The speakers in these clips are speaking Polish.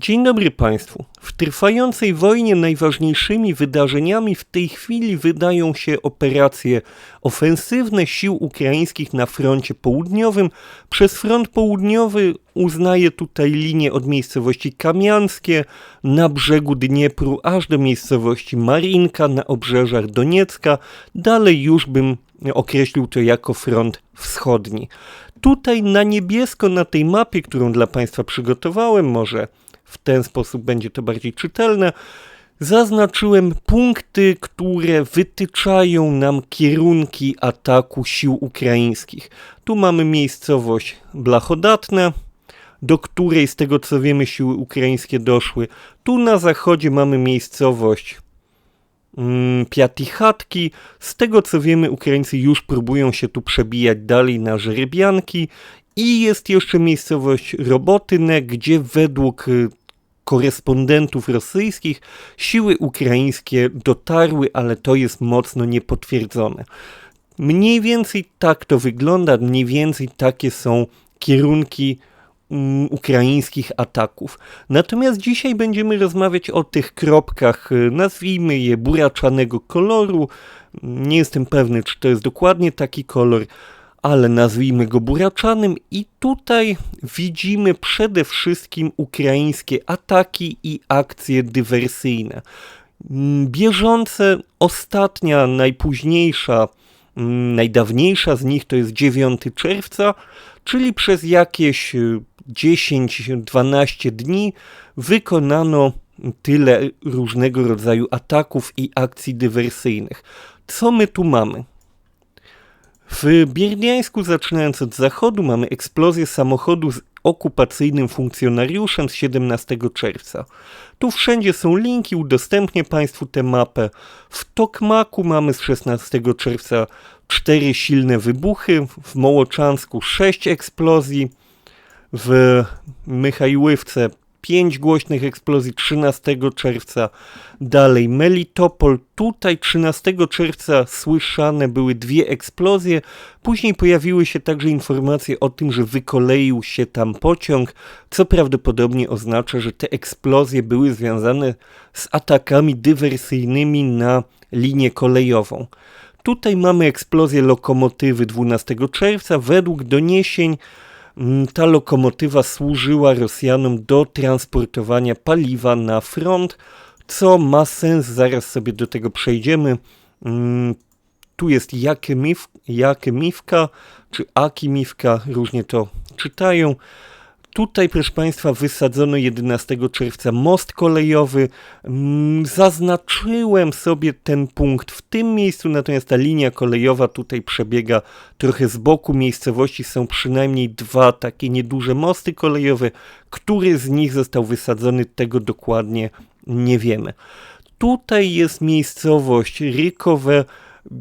Dzień dobry Państwu. W trwającej wojnie najważniejszymi wydarzeniami w tej chwili wydają się operacje ofensywne sił ukraińskich na froncie południowym. Przez front południowy uznaje tutaj linię od miejscowości Kamianskie na brzegu Dniepru aż do miejscowości Marinka na obrzeżach Doniecka. Dalej już bym określił to jako front wschodni. Tutaj na niebiesko na tej mapie, którą dla Państwa przygotowałem, może w ten sposób będzie to bardziej czytelne. Zaznaczyłem punkty, które wytyczają nam kierunki ataku sił ukraińskich. Tu mamy miejscowość Blachodatna, do której z tego co wiemy siły ukraińskie doszły. Tu na zachodzie mamy miejscowość mm, Piatichatki. Z tego co wiemy Ukraińcy już próbują się tu przebijać dalej na Żerebianki. I jest jeszcze miejscowość Robotyne, gdzie według y, korespondentów rosyjskich siły ukraińskie dotarły, ale to jest mocno niepotwierdzone. Mniej więcej tak to wygląda, mniej więcej takie są kierunki um, ukraińskich ataków. Natomiast dzisiaj będziemy rozmawiać o tych kropkach, y, nazwijmy je buraczanego koloru. Nie jestem pewny, czy to jest dokładnie taki kolor ale nazwijmy go buraczanym i tutaj widzimy przede wszystkim ukraińskie ataki i akcje dywersyjne. Mm, bieżące, ostatnia, najpóźniejsza, mm, najdawniejsza z nich to jest 9 czerwca, czyli przez jakieś 10-12 y, dni wykonano tyle różnego rodzaju ataków i akcji dywersyjnych. Co my tu mamy? W Bierdiańsku, zaczynając od zachodu, mamy eksplozję samochodu z okupacyjnym funkcjonariuszem z 17 czerwca. Tu wszędzie są linki, udostępnię Państwu tę mapę. W Tokmaku mamy z 16 czerwca cztery silne wybuchy, w Mołoczansku sześć eksplozji, w Mychajływce 5 głośnych eksplozji 13 czerwca. Dalej Melitopol. Tutaj 13 czerwca słyszane były dwie eksplozje. Później pojawiły się także informacje o tym, że wykoleił się tam pociąg, co prawdopodobnie oznacza, że te eksplozje były związane z atakami dywersyjnymi na linię kolejową. Tutaj mamy eksplozję lokomotywy 12 czerwca. Według doniesień ta lokomotywa służyła Rosjanom do transportowania paliwa na front, co ma sens, zaraz sobie do tego przejdziemy. Mm, tu jest Jakimiwka, czy Akimiwka, różnie to czytają. Tutaj, proszę Państwa, wysadzono 11 czerwca most kolejowy. Mm, zaznaczyłem sobie ten punkt w tym miejscu, natomiast ta linia kolejowa tutaj przebiega trochę z boku miejscowości. Są przynajmniej dwa takie nieduże mosty kolejowe. Który z nich został wysadzony, tego dokładnie nie wiemy. Tutaj jest miejscowość Rykowe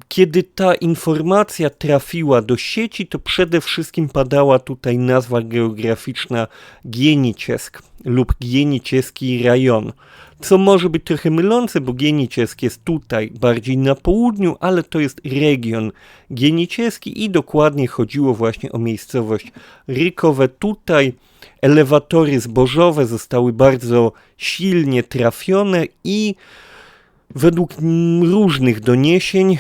kiedy ta informacja trafiła do sieci, to przede wszystkim padała tutaj nazwa geograficzna Gieniciesk lub Gienicieski Rajon. Co może być trochę mylące, bo Gieniciesk jest tutaj, bardziej na południu, ale to jest region Gienicieski i dokładnie chodziło właśnie o miejscowość Rykowe. Tutaj elewatory zbożowe zostały bardzo silnie trafione i według różnych doniesień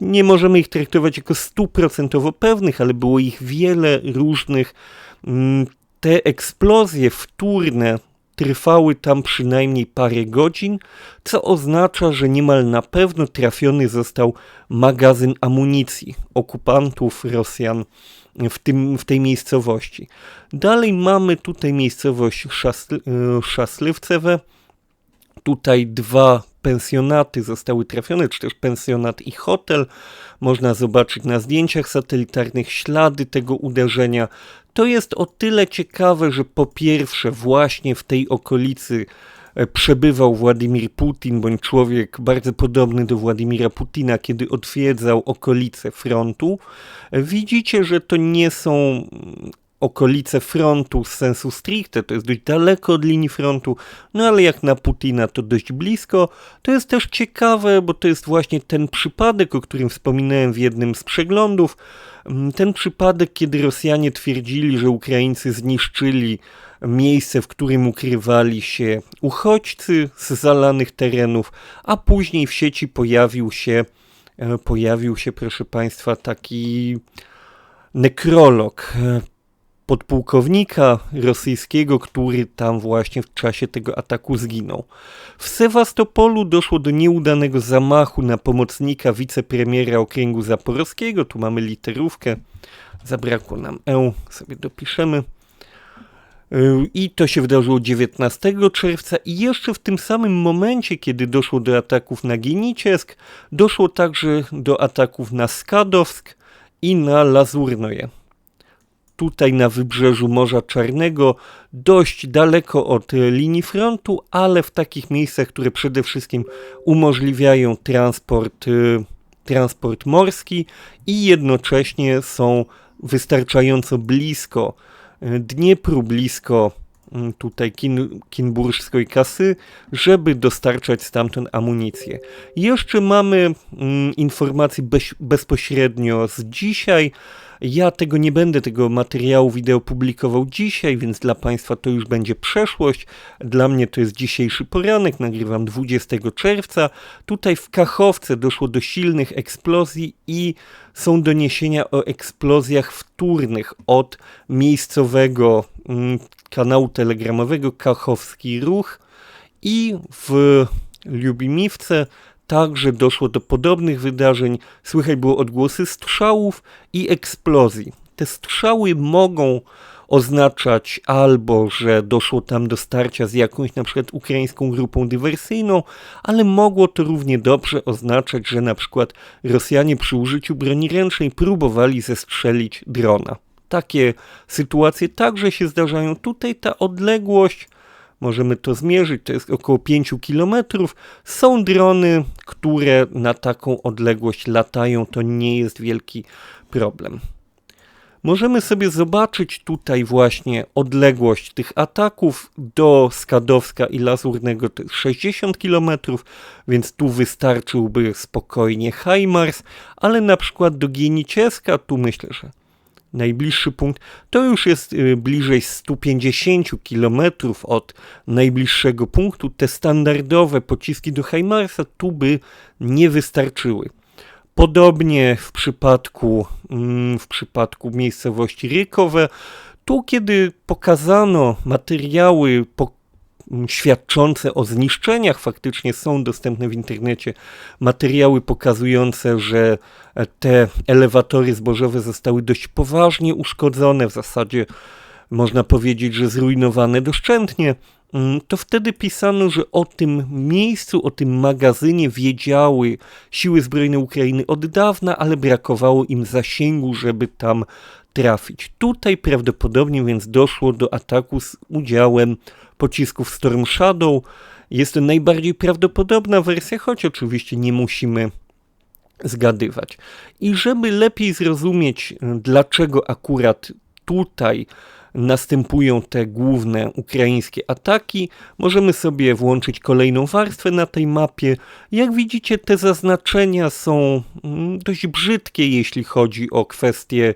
nie możemy ich traktować jako stuprocentowo pewnych, ale było ich wiele różnych. Te eksplozje wtórne trwały tam przynajmniej parę godzin, co oznacza, że niemal na pewno trafiony został magazyn amunicji okupantów Rosjan w, tym, w tej miejscowości. Dalej mamy tutaj miejscowość Szasl Tutaj dwa pensjonaty zostały trafione, czy też pensjonat i hotel. Można zobaczyć na zdjęciach satelitarnych ślady tego uderzenia. To jest o tyle ciekawe, że po pierwsze właśnie w tej okolicy e, przebywał Władimir Putin, bądź człowiek bardzo podobny do Władimira Putina, kiedy odwiedzał okolice frontu. Widzicie, że to nie są okolice frontu z sensu stricte, to jest dość daleko od linii frontu, no ale jak na Putina to dość blisko. To jest też ciekawe, bo to jest właśnie ten przypadek, o którym wspominałem w jednym z przeglądów. Mm, ten przypadek, kiedy Rosjanie twierdzili, że Ukraińcy zniszczyli miejsce, w którym ukrywali się uchodźcy z zalanych terenów, a później w sieci pojawił się, e, pojawił się, proszę Państwa, taki nekrolog e, podpułkownika rosyjskiego, który tam właśnie w czasie tego ataku zginął. W Sewastopolu doszło do nieudanego zamachu na pomocnika wicepremiera okręgu zaporowskiego. Tu mamy literówkę, zabrakło nam E, sobie dopiszemy. I to się wydarzyło 19 czerwca i jeszcze w tym samym momencie, kiedy doszło do ataków na Giniciesk, doszło także do ataków na Skadowsk i na Lazurnoje. Tutaj na wybrzeżu Morza Czarnego, dość daleko od linii frontu, ale w takich miejscach, które przede wszystkim umożliwiają transport, y, transport morski i jednocześnie są wystarczająco blisko Dniepru blisko tutaj kin, kinburskiej kasy, żeby dostarczać stamtąd amunicję. Jeszcze mamy mm, informacje bez, bezpośrednio z dzisiaj, ja tego nie będę, tego materiału wideo publikował dzisiaj, więc dla Państwa to już będzie przeszłość. Dla mnie to jest dzisiejszy poranek, nagrywam 20 czerwca. Tutaj w Kachowce doszło do silnych eksplozji i są doniesienia o eksplozjach wtórnych od miejscowego mm, kanału telegramowego Kachowski Ruch i w Lubimiwce Także doszło do podobnych wydarzeń, słychać było odgłosy strzałów i eksplozji. Te strzały mogą oznaczać albo, że doszło tam do starcia z jakąś na przykład ukraińską grupą dywersyjną, ale mogło to równie dobrze oznaczać, że na przykład Rosjanie przy użyciu broni ręcznej próbowali zestrzelić drona. Takie sytuacje także się zdarzają. Tutaj ta odległość możemy to zmierzyć, to jest około 5 km. Są drony, które na taką odległość latają, to nie jest wielki problem. Możemy sobie zobaczyć tutaj właśnie odległość tych ataków do Skadowska i Lazurnego to jest 60 km, więc tu wystarczyłby spokojnie HIMARS, ale na przykład do Gienicieska tu myślę, że najbliższy punkt, to już jest y, bliżej 150 km od najbliższego punktu. Te standardowe pociski do Heimarsa tu by nie wystarczyły. Podobnie w przypadku, mm, w przypadku miejscowości Rykowe, tu kiedy pokazano materiały świadczące o zniszczeniach. Faktycznie są dostępne w internecie materiały pokazujące, że te elewatory zbożowe zostały dość poważnie uszkodzone, w zasadzie można powiedzieć, że zrujnowane doszczętnie. Mm, to wtedy pisano, że o tym miejscu, o tym magazynie wiedziały siły zbrojne Ukrainy od dawna, ale brakowało im zasięgu, żeby tam trafić. Tutaj prawdopodobnie więc doszło do ataku z udziałem pocisków Storm Shadow. Jest to najbardziej prawdopodobna wersja, choć oczywiście nie musimy zgadywać. I żeby lepiej zrozumieć, dlaczego akurat tutaj następują te główne ukraińskie ataki, możemy sobie włączyć kolejną warstwę na tej mapie. Jak widzicie, te zaznaczenia są mm, dość brzydkie, jeśli chodzi o kwestie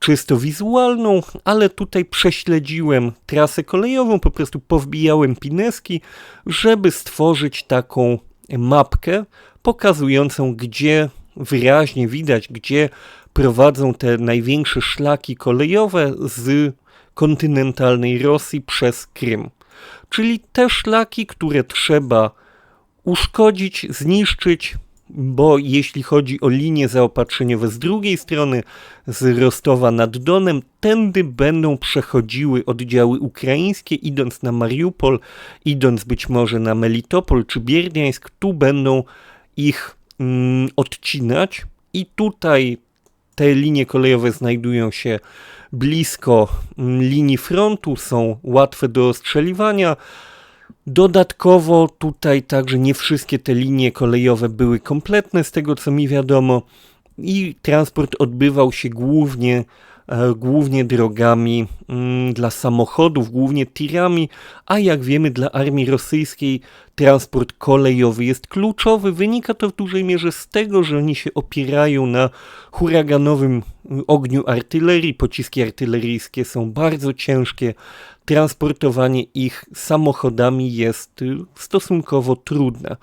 czysto wizualną, ale tutaj prześledziłem trasę kolejową, po prostu powbijałem pineski, żeby stworzyć taką mapkę pokazującą, gdzie wyraźnie widać, gdzie prowadzą te największe szlaki kolejowe z kontynentalnej Rosji przez Krym. Czyli te szlaki, które trzeba uszkodzić, zniszczyć, bo jeśli chodzi o linie zaopatrzeniowe z drugiej strony, z Rostowa nad Donem, tędy będą przechodziły oddziały ukraińskie, idąc na Mariupol, idąc być może na Melitopol czy Bierdiańsk, tu będą ich mm, odcinać i tutaj te linie kolejowe znajdują się blisko mm, linii frontu, są łatwe do ostrzeliwania, Dodatkowo tutaj także nie wszystkie te linie kolejowe były kompletne z tego co mi wiadomo i transport odbywał się głównie głównie drogami mm, dla samochodów, głównie tirami, a jak wiemy dla armii rosyjskiej transport kolejowy jest kluczowy. Wynika to w dużej mierze z tego, że oni się opierają na huraganowym y, ogniu artylerii. Pociski artyleryjskie są bardzo ciężkie. Transportowanie ich samochodami jest y, stosunkowo trudne.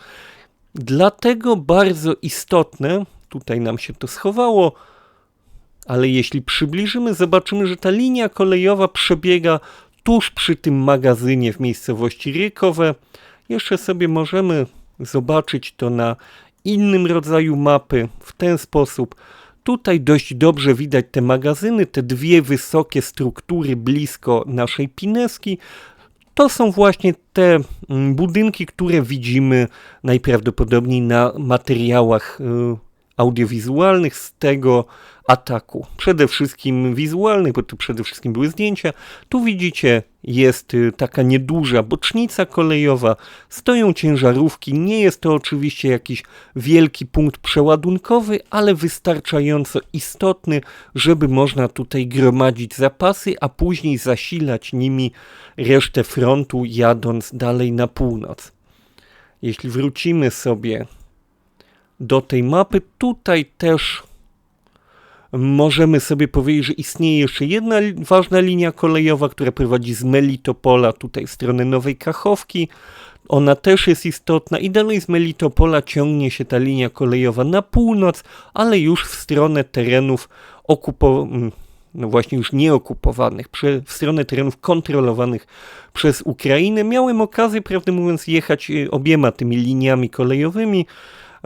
Dlatego bardzo istotne, tutaj nam się to schowało, ale jeśli przybliżymy, zobaczymy, że ta linia kolejowa przebiega tuż przy tym magazynie w miejscowości Rykowe. Jeszcze sobie możemy zobaczyć to na innym rodzaju mapy w ten sposób. Tutaj dość dobrze widać te magazyny, te dwie wysokie struktury blisko naszej Pineski. To są właśnie te mm, budynki, które widzimy najprawdopodobniej na materiałach y, audiowizualnych z tego ataku. Przede wszystkim wizualnych, bo tu przede wszystkim były zdjęcia. Tu widzicie, jest y, taka nieduża bocznica kolejowa, stoją ciężarówki. Nie jest to oczywiście jakiś wielki punkt przeładunkowy, ale wystarczająco istotny, żeby można tutaj gromadzić zapasy, a później zasilać nimi resztę frontu, jadąc dalej na północ. Jeśli wrócimy sobie do tej mapy. Tutaj też możemy sobie powiedzieć, że istnieje jeszcze jedna ważna linia kolejowa, która prowadzi z Melitopola tutaj w stronę Nowej Kachowki. Ona też jest istotna i dalej z Melitopola ciągnie się ta linia kolejowa na północ, ale już w stronę terenów okupowanych no właśnie już nieokupowanych, w stronę terenów kontrolowanych przez Ukrainę. Miałem okazję, prawdę mówiąc, jechać y, obiema tymi liniami kolejowymi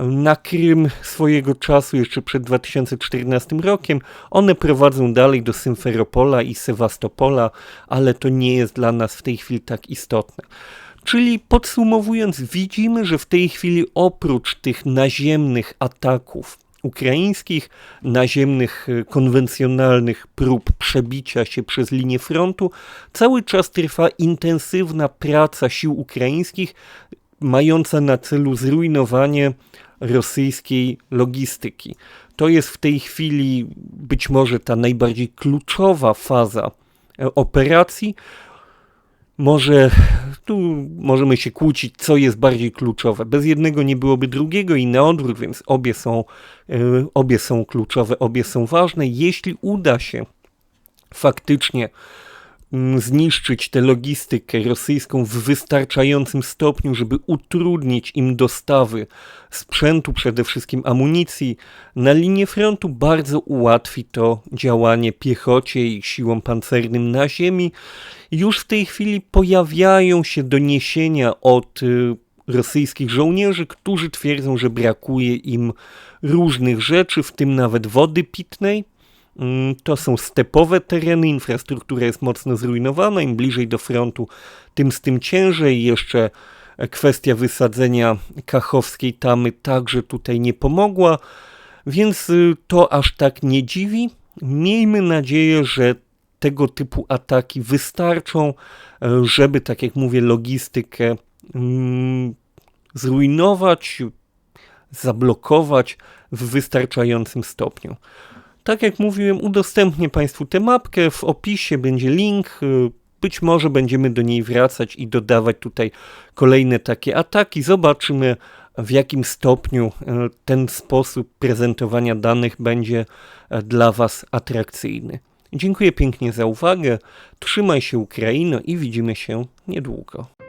na Krym swojego czasu, jeszcze przed 2014 rokiem. One prowadzą dalej do Symferopola i Sewastopola, ale to nie jest dla nas w tej chwili tak istotne. Czyli podsumowując, widzimy, że w tej chwili oprócz tych naziemnych ataków ukraińskich, naziemnych, e, konwencjonalnych prób przebicia się przez linię frontu, cały czas trwa intensywna praca sił ukraińskich, mająca na celu zrujnowanie rosyjskiej logistyki. To jest w tej chwili być może ta najbardziej kluczowa faza e, operacji. Może tu możemy się kłócić, co jest bardziej kluczowe. Bez jednego nie byłoby drugiego i na odwrót, więc obie są, e, obie są kluczowe, obie są ważne. Jeśli uda się faktycznie zniszczyć tę logistykę rosyjską w wystarczającym stopniu, żeby utrudnić im dostawy sprzętu, przede wszystkim amunicji na linię frontu, bardzo ułatwi to działanie piechocie i siłom pancernym na ziemi. Już w tej chwili pojawiają się doniesienia od y, rosyjskich żołnierzy, którzy twierdzą, że brakuje im różnych rzeczy, w tym nawet wody pitnej. Mm, to są stepowe tereny, infrastruktura jest mocno zrujnowana, im bliżej do frontu, tym z tym ciężej. Jeszcze kwestia wysadzenia kachowskiej tamy także tutaj nie pomogła, więc y, to aż tak nie dziwi. Miejmy nadzieję, że tego typu ataki wystarczą, e, żeby, tak jak mówię, logistykę mm, zrujnować, zablokować w wystarczającym stopniu. Tak jak mówiłem, udostępnię Państwu tę mapkę. W opisie będzie link. Być może będziemy do niej wracać i dodawać tutaj kolejne takie ataki. Zobaczymy, w jakim stopniu e, ten sposób prezentowania danych będzie e, dla Was atrakcyjny. Dziękuję pięknie za uwagę. Trzymaj się Ukraino i widzimy się niedługo.